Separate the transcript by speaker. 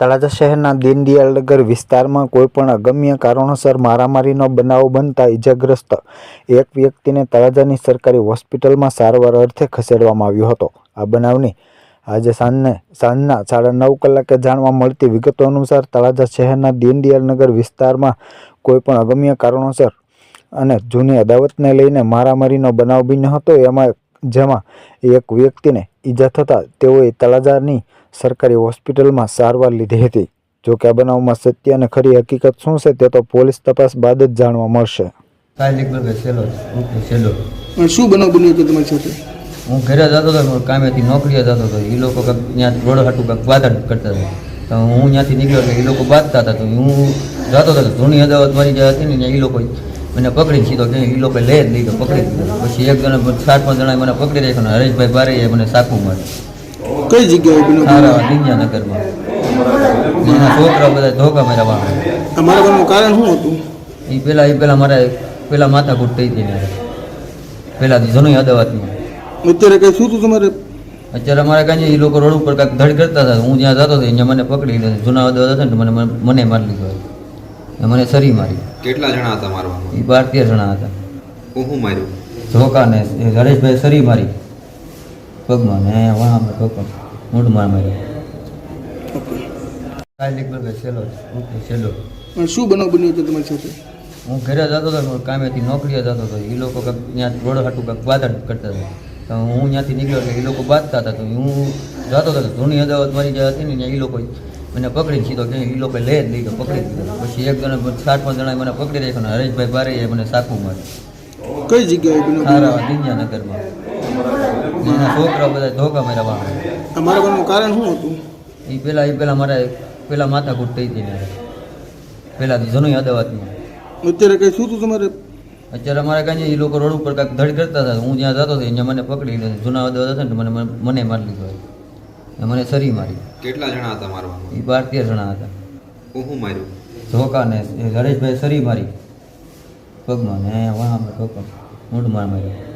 Speaker 1: તળાજા શહેરના દીનદયાળનગર વિસ્તારમાં કોઈપણ અગમ્ય કારણોસર મારામારીનો બનાવ બનતા ઇજાગ્રસ્ત એક વ્યક્તિને તળાજાની સરકારી હોસ્પિટલમાં સારવાર અર્થે ખસેડવામાં આવ્યો હતો. આ બનાવની આજે સાંજને સાંજના સાડા નવ કલાકે જાણવા મળતી વિગતો અનુસાર તળાજા શહેરના દીનદયાળનગર વિસ્તારમાં કોઈપણ અગમ્ય કારણોસર અને જૂની અદાવતને લઈને મારામારીનો બનાવ બન્યો હતો. એમાં જેમાં એક વ્યક્તિને ઈજા થતાં તેઓએ તળાજાની સરકારી હોસ્પિટલમાં સારવાર લીધી હતી. જો કે આ બનાવમાં સત્ય અને ખરી હકીકત શું છે તે તો પોલીસ તપાસ બાદ જ જાણવા મળશે.
Speaker 2: શું બનાવ બન્યો હતો તમારી સાથે?
Speaker 3: હું ઘરે જતો હતો કામેથી નોકરીએ જતો હતો એ લોકો ત્યાં રોડ હાટું કંઈક વાદળ કરતા હતા. તો હું ત્યાંથી નીકળ્યો એટલે એ લોકો બાંધતા હતા તો હું જતો હતો જૂની અદાવત મારી જે હતી ને ત્યાં એ લોકો મને પકડી સીધો કે એ લોકો લઈ જ લીધો પકડી દીધો પછી એક જણા સાત પાંચ જણાએ મને પકડી રાખ્યો ને હરેશભાઈ બારે મને સાકું માર્યું.
Speaker 2: કઈ જગ્યાએ બન્યો
Speaker 3: સારા દિંજાનગરમાં એના છોકરા બધા ધોકા મારા વાળા
Speaker 2: આ ઘરનું કારણ શું હતું?
Speaker 3: એ પેલા એ પેલા મારા પેલા માથાકૂટ થઈ હતી પેલા જનોઈ અદાવતની
Speaker 2: અત્યારે કઈ શું હતું તમારે?
Speaker 3: અત્યારે અમારે કાંઈ એ લોકો રોડ ઉપર કાંઈક ધડ કરતા હતા. હું જ્યાં જતો હતો ત્યાં મને પકડી લીધો જૂના અદાવત હતા ને મને મને મારી લીધો એ મને સરી મારી.
Speaker 4: કેટલા જણા હતા મારવા
Speaker 3: એ બાર તેર જણા હતા.
Speaker 4: હું શું માર્યું?
Speaker 3: ધોકાને એ હરેશભાઈ સરી મારી. પગમાં ને વાહ પગમાં મોઢું માર. માર્યો કાલે એક સેલો ઓકે સેલો.
Speaker 2: પણ શું બનાવ બન્યું હતું તમારી સાથે?
Speaker 3: હું ઘરે જતો હતો કામે કામેથી નોકરીએ જતો હતો. એ લોકો ત્યાં રોડ હાટું કંઈક વાદળ કરતા હતા. તો હું ત્યાંથી નીકળ્યો એટલે એ લોકો બાંધતા હતા. તો હું જતો હતો. જૂની અદાવત મારી જે હતી ને એ લોકો મને પકડી સીધો કે એ લોકો લે જ લીધો પકડી દીધો. પછી એક જણા સાત પાંચ જણાએ મને પકડી રાખ્યો ને હરેશભાઈ બારે મને સાકું માર્યું.
Speaker 2: કઈ જગ્યાએ
Speaker 3: સારા દિંજાનગરમાં એના છોકરા બધા ધોકા મારા વાળા
Speaker 2: આ મારવાનું કારણ શું હતું?
Speaker 3: એ પેલા એ પેલા મારે પેલા માથાકૂટ થઈ હતી મારે પેલા જૂની અદાવતમાં
Speaker 2: અત્યારે કઈ શું હતું તમારે?
Speaker 3: અત્યારે અમારે કાંઈ એ લોકો રોડ ઉપર કાંઈક ધડ કરતા હતા. હું જ્યાં જતો હતો ત્યાં મને પકડી લીધો. જૂના અદાવત હતા ને તો મને મને મારી લીધો એ. મને સરી મારી.
Speaker 4: કેટલા જણા હતા મારવા?
Speaker 3: એ બાર તેર જણા હતા.
Speaker 4: હું શું માર્યું?
Speaker 3: ધોકાને હરેશભાઈ સરી મારી. પગમાં ને વાહ પગમાં મોઢું માર માર્યો.